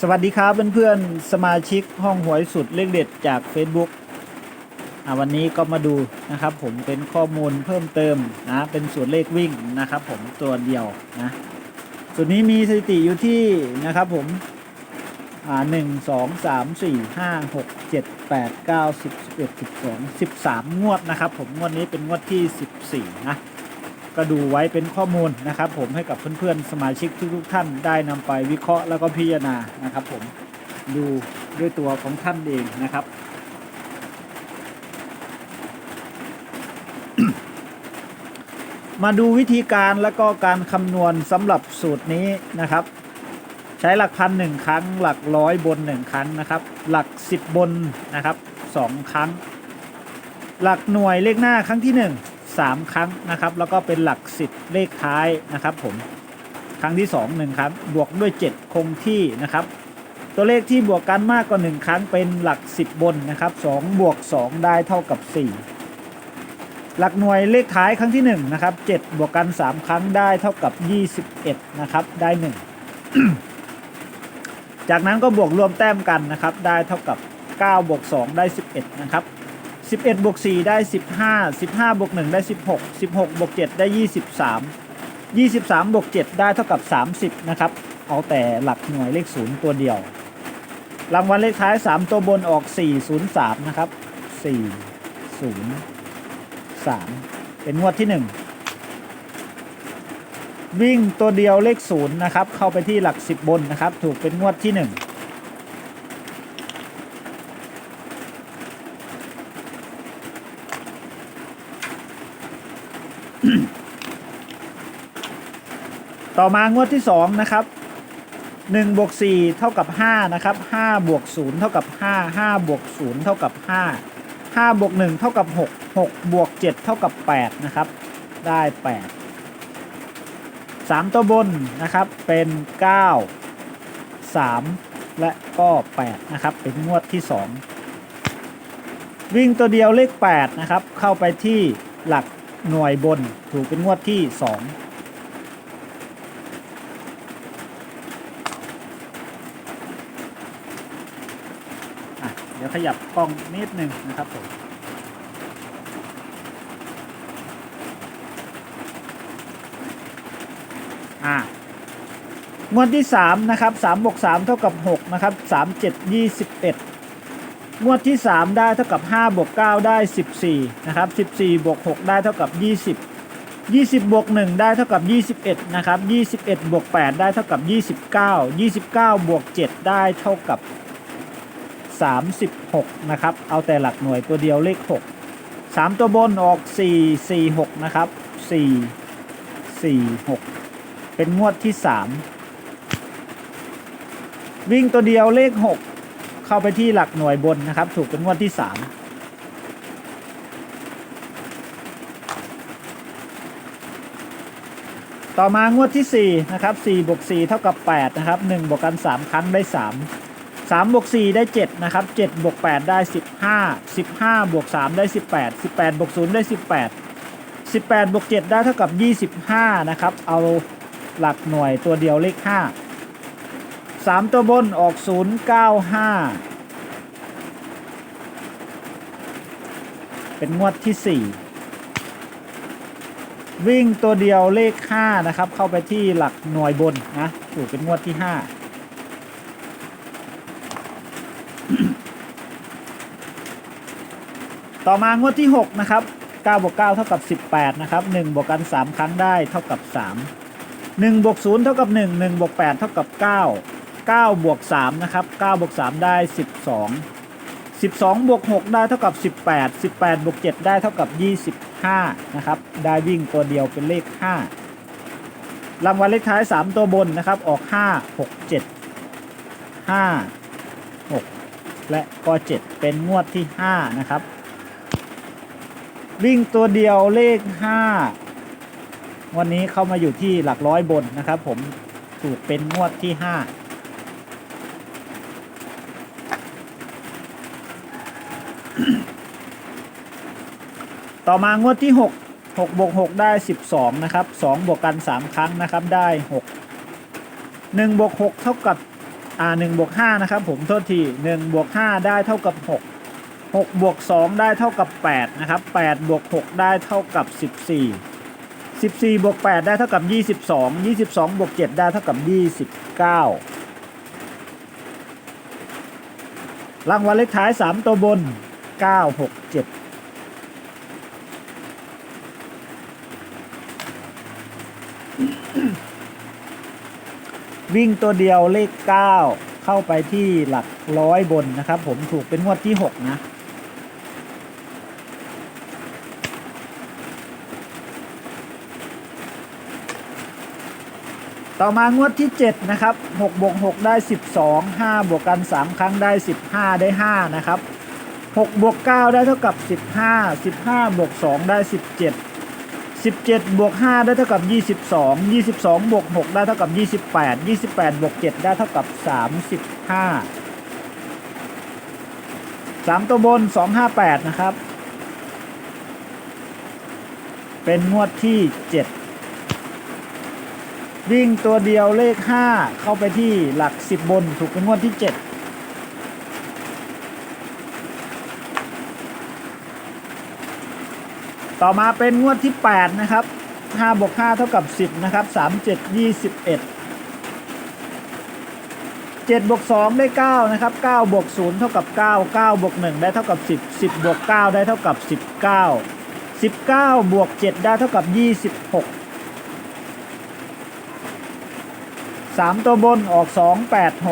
สวัสดีครับเพื่อนๆสมาชิกห้องหวยสุดเลขเด็ดจาก Facebook อ่าวันนี้ก็มาดูนะครับ ผมเป็นข้อมูลเพิ่มเติมนะเป็นสูตรเลขวิ่งนะครับ ผมตัวเดียวนะส่วนนี้มีสถิติอยู่ที่นะครับผมอ่าหนึ่งสองสามสี่ห้าหกเจ็ดแปดเก้าสิบสิบเอ็ดสิบสองสิบสามงวดนะครับ ผมงวดนี้เป็นงวดที่สิบสี่นะ ก็ดูไว้เป็นข้อมูลนะครับ ผมให้กับเพื่อนๆสมาชิกทุกๆท่านได้นำไปวิเคราะห์แล้วก็พิจารณานะครับ ผมดูด้วยตัวของท่านเองนะครับมาดูวิธีการแล้วก็การคำนวณสำหรับสูตรนี้นะครับ ใช้หลักพันหนึ่งครั้ง หลักร้อยบนหนึ่งครั้งนะครับ หลักสิบบนนะครับสองครั้ง หลักหน่วยเลขหน้าครั้งที่หนึ่ง สามครั้งนะครับ แล้วก็เป็นหลักสิบเลขท้ายนะครับผมครั้งที่สองหนึ่งครั้งบวกด้วยเจ็ดคงที่นะครับ ตัวเลขที่บวกกันมากกว่าหนึ่งครั้งเป็นหลักสิบบนนะครับสองบวกสองได้เท่ากับสี่หลักหน่วยเลขท้ายครั้งที่หนึ่งนะครับเจ็ดบวกกันสามครั้งได้เท่ากับยี่สิบเอ็ดนะครับ ได้หนึ่งจากนั้นก็บวกรวมแต้มกันนะครับ ได้เท่ากับ9บวก2ได้ 11 นะครับ 11บวก4ได้ 15 15บวก1ได้ 16 16บวก7ได้ 23 23บวก7ได้เท่ากับ 30 นะครับ เอาแต่หลักหน่วยเลขศูนย์ตัวเดียว รางวัลเลขท้าย 3 ตัวบนออก 403 นะครับ 403 เป็นงวดที่ 1 วิ่งตัวเดียวเลขศูนย์นะครับ เข้าไปที่หลัก 10 บนนะครับ ถูกเป็นงวดที่ 1 ต่อมางวดที่สองนะครับหนึ่งบวกสี่เท่ากับห้านะครับห้าบวกศูนย์เท่ากับห้าห้าบวกศูนย์เท่ากับห้าห้าบวกหนึ่งเท่ากับหกหกบวกเจ็ดเท่ากับแปดนะครับได้แปดสามตัวบนนะครับเป็น 9 3 และก็8นะครับเป็นงวดที่ 2 วิ่งตัวเดียวเลข8นะครับเข้าไปที่หลักหน่วยบนถูกเป็นงวดที่ 2 อะ เดี๋ยวขยับกล้องนิดนึงนะครับผมอ่างวดที่3นะครับ3บวก3เท่ากับ6นะครับ3 7 21งวดที่3ได้เท่ากับ5บวก9ได้14นะครับ14บวก6ได้เท่ากับ20 20 บวก 1 ได้เท่ากับ 21 นะครับ 21 บวก 8 ได้เท่ากับ 29 29 บวก 7 ได้เท่ากับ 36 นะครับ เอาแต่หลักหน่วยตัวเดียวเลข 6 3 ตัวบนออก 4 4 6 นะครับ 4 4 6 เป็นงวดที่ 3 วิ่งตัวเดียวเลข 6 เข้าไปที่หลักหน่วยบนนะครับ ถูกเป็นงวดที่ 3ต่อมางวดที่ 4 นะครับ4บวก4เท่ากับ 8 นะครับ 1บวกกัน 3 ครั้งได้ 3 3บวก4ได้ 7 นะครับ7บวก8ได้ 15 15บวก3ได้ 18 18บวก0ได้ 18 18บวก7ได้เท่ากับ 25 นะครับ เอาหลักหน่วยตัวเดียวเลข 5 3 ตัวบนออก 095 เป็นงวดที่ 4 วิ่งตัวเดียวเลข 5 นะครับ เข้าไปที่หลักหน่วยบนนะถูกเป็นงวดที่ 5 ต่อมางวดที่ 6 นะครับ9บวก9เท่ากับ 18 นะครับ1บวกกัน 3 ครั้งได้เท่ากับ 3 1บวก0เท่ากับ 1 1บวก8เท่ากับ 9 9บวก3นะครับ9บวก3ได้ 12 12บวก6ได้เท่ากับ 18 18บวก7ได้เท่ากับ 25 นะครับ ได้วิ่งตัวเดียวเป็นเลข 5 รางวัลเลขท้าย 3 ตัวบนนะครับ ออก 5 6 7 5 6 และก็ 7 เป็นงวดที่ 5 นะครับ วิ่งตัวเดียวเลข 5 วันนี้เข้ามาอยู่ที่หลักร้อยบนนะครับ ผมถูกเป็นงวดที่ 5 ต่อมางวดที่ 6 6บวก6ได้ 12 นะครับ 2 บวกกัน 3 ครั้งนะครับได้ 6 1บวก6เท่ากับอ่าหนึ่งบวกห้านะครับผมโทษทีหนึ่งบวกห้าได้เท่ากับห กหกบวกสองได้เท่ากับแปดนะครับแปดบวกหกได้เท่ากับสิบสี่สิบสี่บวกแปดได้เท่ากับยี่สิบสองยี่สิบสองบวกเจ็ดได้เท่ากับยี่สิบเก้ารางวัลเลขท้ายสามตัวบนเก้าหกเจ็ดวิ่งตัวเดียวเลข 9 เข้าไปที่หลักร้อยบนนะครับ ผมถูกเป็นงวดที่ 6 นะ ต่อมางวดที่ 7 นะครับ6บวก6ได้ 12 5 บวกกัน 3 ครั้งได้ 15 ได้ 5 นะครับ6บวก9ได้เท่ากับ 15 15 บวก 2 ได้ 17 17 บวก 5 ได้เท่ากับ 22 22 บวก 6 ได้เท่ากับ 28 28 บวก 7 ได้เท่ากับ 35 3 ตัวบน 258 นะครับ เป็นงวดที่ 7 วิ่งตัวเดียวเลข 5 เข้าไปที่หลัก 10 บนถูกเป็นงวดที่ 7 ต่อมาเป็นงวดที่ 8 นะครับ5บวก5เท่ากับ 10 นะครับ 3 7 21 7บวก2ได้9นะครับ9บวก0เท่ากับ 9 9บวก1ได้เท่ากับ 10 10บวก9ได้เท่ากับ 19 19บวก7ได้เท่ากับ 26 3ตัวบนออก2 8 6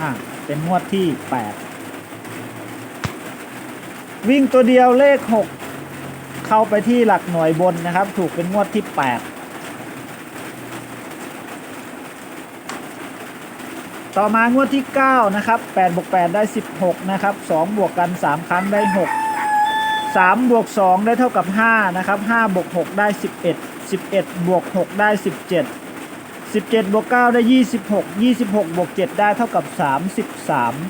อะเป็นงวดที่8วิ่งตัวเดียวเลข6เข้าไปที่หลักหน่วยบนนะครับ ถูกเป็นงวดที่8ต่อมางวดที่ 9 นะครับ8บวก8ได้ 16 นะครับ 2 บวกกัน 3 ครั้งได้ 6 3 บวก 2 ได้เท่ากับ 5 นะครับ5บวก 6 ได้ 11 11บวก6ได้ 17 17บวก9ได้ 26 26บวก7ได้เท่ากับ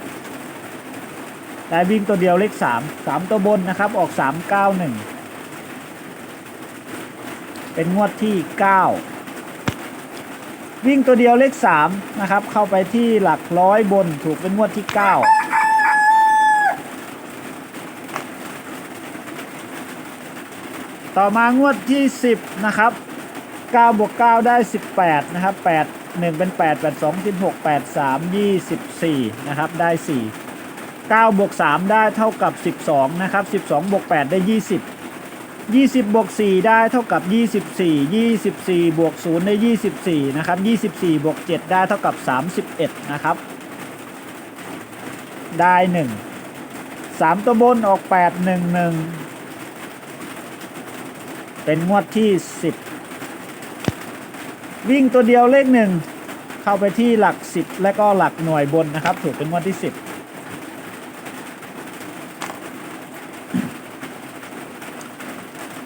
33ได้วิ่งตัวเดียวเลข 3 3 ตัวบนนะครับออก 3 9 1 เป็นงวดที่ 9 วิ่งตัวเดียวเลข 3 นะครับ เข้าไปที่หลักร้อยบนถูกเป็นงวดที่ 9 ต่อมางวดที่ 10 นะครับ9บวก9ได้ 18 นะครับ 8 1 เป็น 8 8 2 16 8 3 24 นะครับ ได้ 4 9บวก3ได้เท่ากับ 12 นะครับ 12บวก8ได้ 20 20บวก4ได้เท่ากับ 24 24บวก0ได้ 24 นะครับ 24บวก7ได้เท่ากับ 31 นะครับ ได้ 1 3 ตัวบนออก 8 1 1 เป็นงวดที่ 10 วิ่งตัวเดียวเลข1เข้าไปที่หลัก 10 และก็หลักหน่วยบนนะครับ ถูกเป็นงวดที่ 10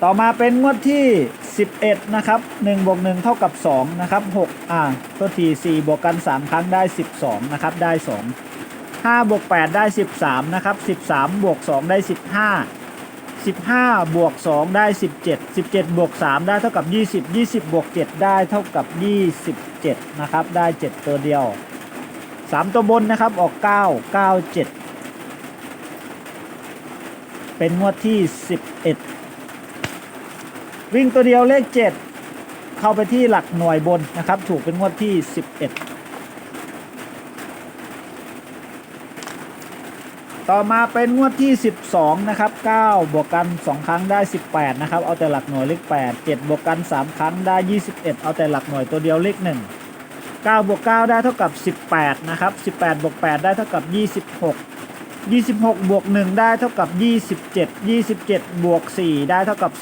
ต่อมาเป็นงวดที่ 11 นะครับ1บวก1เท่ากับ 2 นะครับ 6 อ่าตัวที4บวกกัน 3 ครั้งได้ 12 นะครับ ได้ 2 5บวก8ได้ 13 นะครับ 13 บวก 2 ได้ 15 15 บวก 2 ได้ 17 17 บวก 3 ได้เท่ากับ 20 20 บวก 7 ได้เท่ากับ 27 นะครับ ได้ 7 ตัวเดียว 3 ตัวบนนะครับ ออก 9 9 7 เป็นงวดที่ 11 วิ่งตัวเดียวเลข 7 เข้าไปที่หลักหน่วยบนนะครับ ถูกเป็นงวดที่ 11 ต่อมาเป็นงวดที่ 12 นะครับ 9 บวกกัน 2 ครั้งได้ 18 นะครับ เอาแต่หลักหน่วยเลข 8 7 บวกกัน 3 ครั้งได้ 21 เอาแต่หลักหน่วยตัวเดียวเลข 1 9 บวก 9 ได้เท่ากับ 18 นะครับ 18 บวก 8 ได้เท่ากับ 26 26 บวก 1 ได้เท่ากับ 27 27 บวก 4 ได้เท่ากับ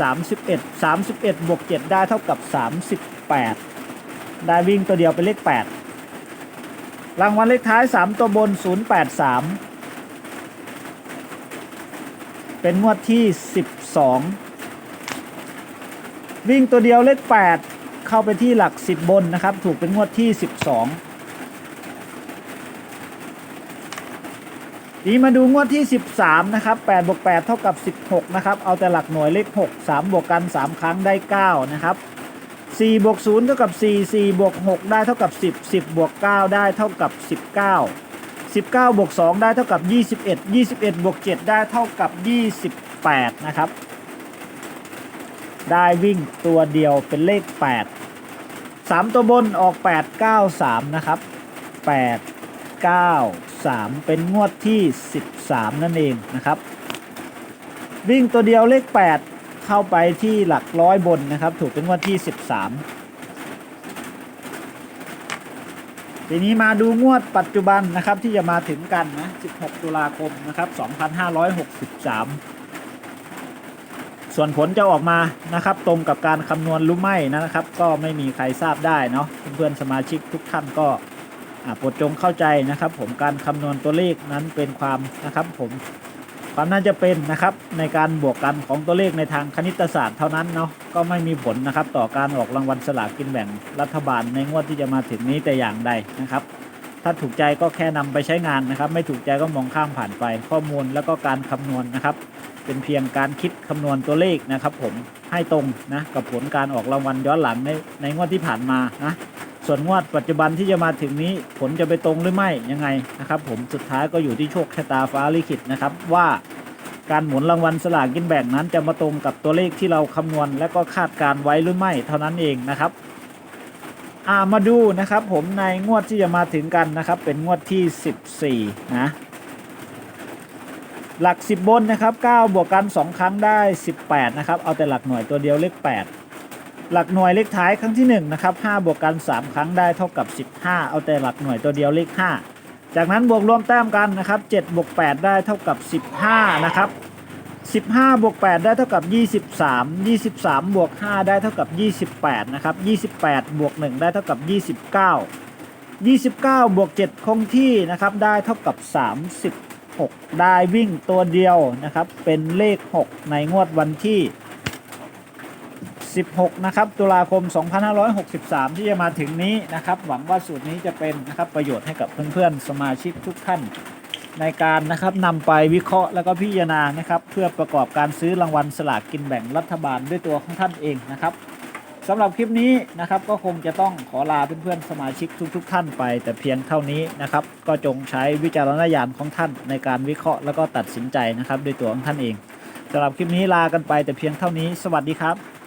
31 31 บวก 7 ได้เท่ากับ 38 ได้วิ่งตัวเดียวเป็นเลข 8 รางวัลเลขท้าย 3 ตัวบน 083 เป็นงวดที่ 12 วิ่งตัวเดียวเลข 8 เข้าไปที่หลัก 10 บนนะครับ ถูกเป็นงวดที่ 12นี้มาดูงวดที่ 13 นะครับ8บวก8เท่ากับ 16 นะครับ เอาแต่หลักหน่วยเลข 6 3 บวกกัน 3 ครั้งได้ 9 นะครับ4บวก0เท่ากับ4 4บวก6ได้เท่ากับ 10 10บวก9ได้เท่ากับ 19 19บวก2ได้เท่ากับ 21 21บวก7ได้เท่ากับ 28 นะครับ ได้วิ่งตัวเดียวเป็นเลข 8 3 ตัวบนออก 8 9 3 นะครับ 8 9 3 เป็นงวดที่ 13 นั่นเองนะครับ วิ่งตัวเดียวเลข 8 เข้าไปที่หลักร้อยบนนะครับ ถูกเป็นงวดที่ 13 ทีนี้มาดูงวดปัจจุบันนะครับที่จะมาถึงกันนะ 16 ตุลาคมนะครับ 2563 ส่วนผลจะออกมานะครับ ตรงกับการคำนวณหรือไม่นะครับ ก็ไม่มีใครทราบได้เนาะเพื่อนๆสมาชิกทุกท่านก็โปรดจงเข้าใจนะครับ ผมการคำนวณตัวเลขนั้นเป็นความนะครับ ผม ความน่าจะเป็นนะครับในการบวกกันของตัวเลขในทางคณิตศาสตร์เท่านั้นเนาะก็ไม่มีผลนะครับต่อการออกรางวัลสลากกินแบ่งรัฐบาลในงวดที่จะมาถึงนี้แต่อย่างใดนะครับ ถ้าถูกใจก็แค่นำไปใช้งานนะครับ ไม่ถูกใจก็มองข้ามผ่านไป ข้อมูลแล้วก็การคำนวณนะครับ เป็นเพียงการคิดคำนวณตัวเลขนะครับ ผมให้ตรงนะกับผลการออกรางวัลย้อนหลังในในงวดที่ผ่านมานะ ส่วนงวดปัจจุบันที่จะมาถึงนี้ผลจะไปตรงหรือไม่ยังไงนะครับผมสุดท้ายก็อยู่ที่โชคชะตาฟ้าลิขิตนะครับว่าการหมุนรางวัลสลากกินแบ่งนั้นจะมาตรงกับตัวเลขที่เราคำนวณ และก็คาดการไว้หรือไม่เท่านั้นเองนะครับามาดูนะครับผมในงวดที่จะมาถึงกันนะครับเป็นงวดที่ 14 นะ หลัก 10 บนนะครับ 9 บวกกัน 2 ครั้งได้ 18 นะครับ เอาแต่หลักหน่วยตัวเดียวเลข8 หลักหน่วยเลขท้ายครั้งที่1นะครับ5บวกกัน 3 ครั้งได้เท่ากับ 15 เอาแต่หลักหน่วยตัวเดียวเลข 5 จากนั้นบวกรวมแต้มกันนะครับ7บวก8ได้เท่ากับ 15 นะครับ 15บวก8ได้เท่ากับ 23 23 บวก 5 ได้เท่ากับ 28 นะครับ 28 บวก 1 ได้เท่ากับ 29 29 บวก 7 คงที่นะครับได้เท่ากับ 36 ได้วิ่งตัวเดียวนะครับเป็นเลข 6 ในงวดวันที่ 16 นะครับ ตุลาคม 2563 ที่จะมาถึงนี้นะครับ หวังว่าสูตรนี้จะเป็นนะครับประโยชน์ให้กับเพื่อนๆ สมาชิกทุกท่าน ในการนะครับนำไปวิเคราะห์แล้วก็พิจารณานะครับ เพื่อประกอบการซื้อรางวัลสลากกินแบ่งรัฐบาลด้วยตัวของท่านเองนะครับสำหรับคลิปนี้นะครับก็คงจะต้องขอลาเพื่อนๆสมาชิกทุก ๆ ท่านไป แต่เพียงเท่านี้นะครับ ก็จงใช้วิจารณญาณของท่านในการวิเคราะห์แล้วก็ตัดสินใจนะครับด้วยตัวของท่านเองสำหรับคลิปนี้ลากันไปแต่เพียงเท่านี้ สวัสดีครับ